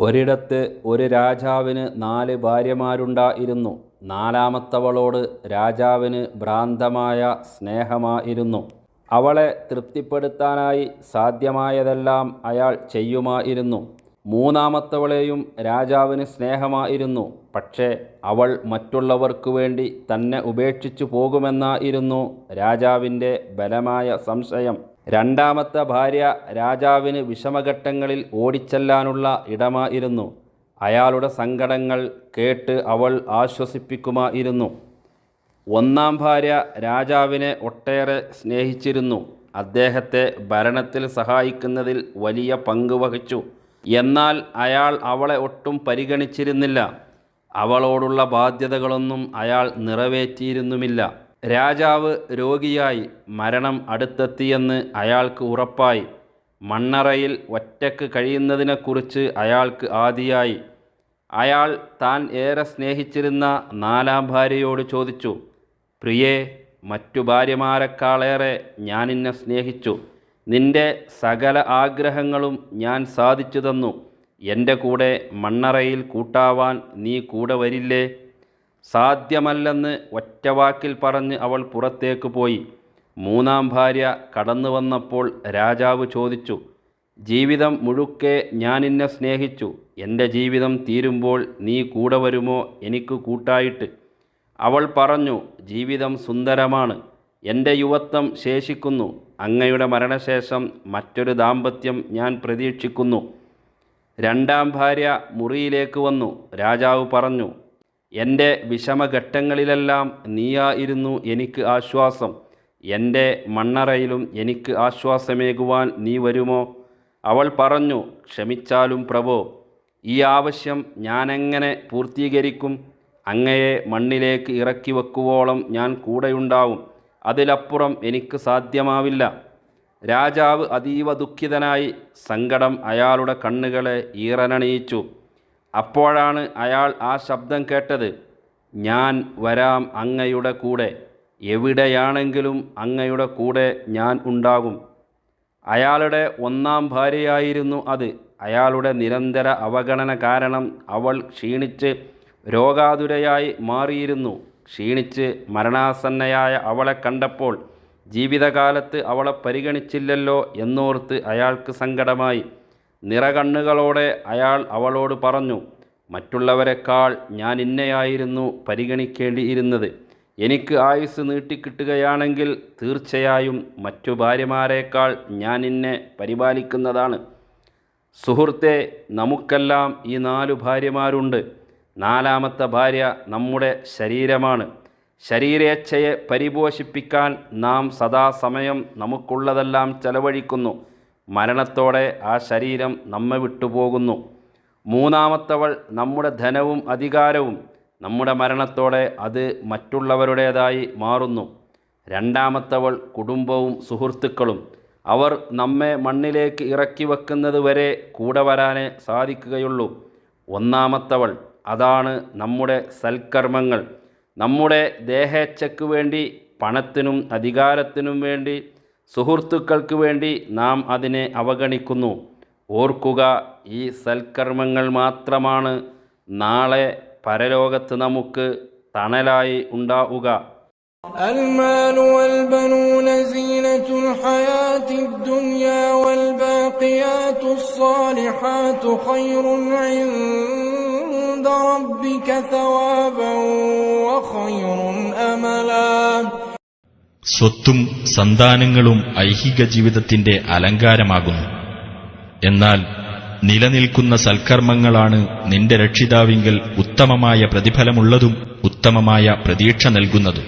ഒരിടത്ത് ഒരു രാജാവിന് നാല് ഭാര്യമാരുണ്ടായിരുന്നു. നാലാമത്തവളോട് രാജാവിന് ഭ്രാന്തമായ സ്നേഹമായിരുന്നു. അവളെ തൃപ്തിപ്പെടുത്താനായി സാധ്യമായതെല്ലാം അയാൾ ചെയ്യുമായിരുന്നു. മൂന്നാമത്തവളെയും രാജാവിന് സ്നേഹമായിരുന്നു. പക്ഷേ അവൾ മറ്റുള്ളവർക്കു വേണ്ടി തന്നെ ഉപേക്ഷിച്ചു പോകുമെന്നായിരുന്നു രാജാവിന്റെ ബലമായ സംശയം. രണ്ടാമത്തെ ഭാര്യ രാജാവിന് വിഷമഘട്ടങ്ങളിൽ ഓടിച്ചെല്ലാനുള്ള ഇടമായിരുന്നു. അയാളുടെ സങ്കടങ്ങൾ കേട്ട് അവൾ ആശ്വസിപ്പിക്കുമായിരുന്നു. ഒന്നാം ഭാര്യ രാജാവിനെ ഒട്ടേറെ സ്നേഹിച്ചിരുന്നു. അദ്ദേഹത്തെ ഭരണത്തിൽ സഹായിക്കുന്നതിൽ വലിയ പങ്ക് വഹിച്ചു. എന്നാൽ അയാൾ അവളെ ഒട്ടും പരിഗണിച്ചിരുന്നില്ല. അവളോടുള്ള ബാധ്യതകളൊന്നും അയാൾ നിറവേറ്റിയിരുന്നുമില്ല. രാജാവ് രോഗിയായി മരണം അടുത്തെത്തിയെന്ന് അയാൾക്ക് ഉറപ്പായി. മണ്ണറയിൽ ഒറ്റയ്ക്ക് കഴിയുന്നതിനെക്കുറിച്ച് അയാൾക്ക് ആദിയായി. അയാൾ താൻ ഏറെ സ്നേഹിച്ചിരുന്ന നാലാം ഭാര്യയോട് ചോദിച്ചു പ്രിയേ മറ്റു ഭാര്യമാരെക്കാളേറെ ഞാൻ നിന്നെ സ്നേഹിച്ചു. നിന്റെ സകല ആഗ്രഹങ്ങളും ഞാൻ സാധിച്ചു തന്നു. എന്റെ കൂടെ മണ്ണറയിൽ കൂട്ടാവാൻ നീ കൂടെ വരില്ലേ? സാധ്യമല്ലെന്ന് ഒറ്റവാക്കിൽ പറഞ്ഞ് അവൾ പുറത്തേക്ക് പോയി. മൂന്നാം ഭാര്യ കടന്നു വന്നപ്പോൾ രാജാവ് ചോദിച്ചു ജീവിതം മുഴുക്കെ ഞാൻ നിന്നെ സ്നേഹിച്ചു. എന്റെ ജീവിതം തീരുമ്പോൾ നീ കൂടെ വരുമോ? എനിക്ക് കൂട്ടായിട്ട്. അവൾ പറഞ്ഞു ജീവിതം സുന്ദരമാണ്. എന്റെ യുവത്വം ശേഷിക്കുന്നു. അങ്ങയുടെ മരണശേഷം മറ്റൊരു ദാമ്പത്യം ഞാൻ പ്രതീക്ഷിക്കുന്നു. രണ്ടാം ഭാര്യ മുറിയിലേക്ക് വന്നു. രാജാവ് പറഞ്ഞു എന്റെ വിഷമഘട്ടങ്ങളിലെല്ലാം നീയായിരുന്നു എനിക്ക് ആശ്വാസം. എന്റെ മണ്ണറയിലും എനിക്ക് ആശ്വാസമേകുവാൻ നീ വരുമോ? അവൾ പറഞ്ഞു ക്ഷമിച്ചാലും പ്രഭോ ഈ ആവശ്യം ഞാനെങ്ങനെ പൂർത്തീകരിക്കും? അങ്ങയെ മണ്ണിലേക്ക് ഇറക്കി വെക്കുവോളം ഞാൻ കൂടെയുണ്ടാവും. അതിലപ്പുറം എനിക്ക് സാധ്യമാവില്ല. രാജാവ് അതീവ ദുഃഖിതനായി സങ്കടം അയാളുടെ കണ്ണുകളെ ഈറനണിയിച്ചു. അപ്പോഴാണ് അയാൾ ആ ശബ്ദം കേട്ടത്. ഞാൻ വരാം അങ്ങയുടെ കൂടെ. എവിടെയാണെങ്കിലും അങ്ങയുടെ കൂടെ ഞാൻ ഉണ്ടാകും. അയാളുടെ ഒന്നാം ഭാര്യയായിരുന്നു അത്. അയാളുടെ നിരന്തര അവഗണന കാരണം അവൾ ക്ഷീണിച്ച് രോഗാതുരയായി മാറിയിരുന്നു. ക്ഷീണിച്ച് മരണാസന്നയായ അവളെ കണ്ടപ്പോൾ ജീവിതകാലത്ത് അവളെ പരിഗണിച്ചില്ലല്ലോ എന്നോർത്ത് അയാൾക്ക് സങ്കടമായി. നിറകണ്ണുകളോടെ അയാൾ അവളോട് പറഞ്ഞു മറ്റുള്ളവരെക്കാൾ ഞാൻ ഇന്നയായിരുന്നു പരിഗണിക്കേണ്ടിയിരുന്നത്. എനിക്ക് ആയുസ് നീട്ടിക്കിട്ടുകയാണെങ്കിൽ തീർച്ചയായും മറ്റു ഭാര്യമാരേക്കാൾ ഞാൻ നിന്നെ പരിപാലിക്കുന്നതാണ്. സുഹൃത്തെ നമുക്കെല്ലാം ഈ നാലു ഭാര്യമാരുണ്ട്. നാലാമത്തെ ഭാര്യ നമ്മുടെ ശരീരമാണ്. ശരീരേച്ഛയെ പരിപോഷിപ്പിക്കാൻ നാം സദാസമയം നമുക്കുള്ളതെല്ലാം ചെലവഴിക്കുന്നു. മരണത്തോടെ ആ ശരീരം നമ്മെ വിട്ടുപോകുന്നു. മൂന്നാമത്തവൾ നമ്മുടെ ധനവും അധികാരവും നമ്മുടെ മരണത്തോടെ അത് മറ്റുള്ളവരുടേതായി മാറുന്നു. രണ്ടാമത്തവൾ കുടുംബവും സുഹൃത്തുക്കളും. അവർ നമ്മെ മണ്ണിലേക്ക് ഇറക്കി വെക്കുന്നത് വരെ കൂടെ വരാനേ സാധിക്കുകയുള്ളൂ. ഒന്നാമത്തവൾ അതാണ് നമ്മുടെ സൽക്കർമ്മങ്ങൾ നമ്മുടെ ദേഹേച്ഛയ്ക്ക് വേണ്ടി പണത്തിനും അധികാരത്തിനും വേണ്ടി സുഹൃത്തുക്കൾക്ക് വേണ്ടി നാം അതിനെ അവഗണിക്കുന്നു ഓർക്കുക ഈ സൽക്കർമ്മങ്ങൾ മാത്രമാണ് നാളെ പരലോകത്ത് നമുക്ക് തണലായി ഉണ്ടാവുക المال والبنون زينة الحياة الدنيا والباقيات الصالحات خير عند ربك ثوابا وخير أملا സ്വത്തും സന്താനങ്ങളും ഐഹിക ജീവിതത്തിന്റെ അലങ്കാരമാകുന്നു എന്നാൽ നിലനിൽക്കുന്ന സൽക്കർമ്മങ്ങളാണ് നിന്റെ രക്ഷിതാവിങ്കൽ ഉത്തമമായ പ്രതിഫലമുള്ളതും ഉത്തമമായ പ്രതീക്ഷ നൽകുന്നതും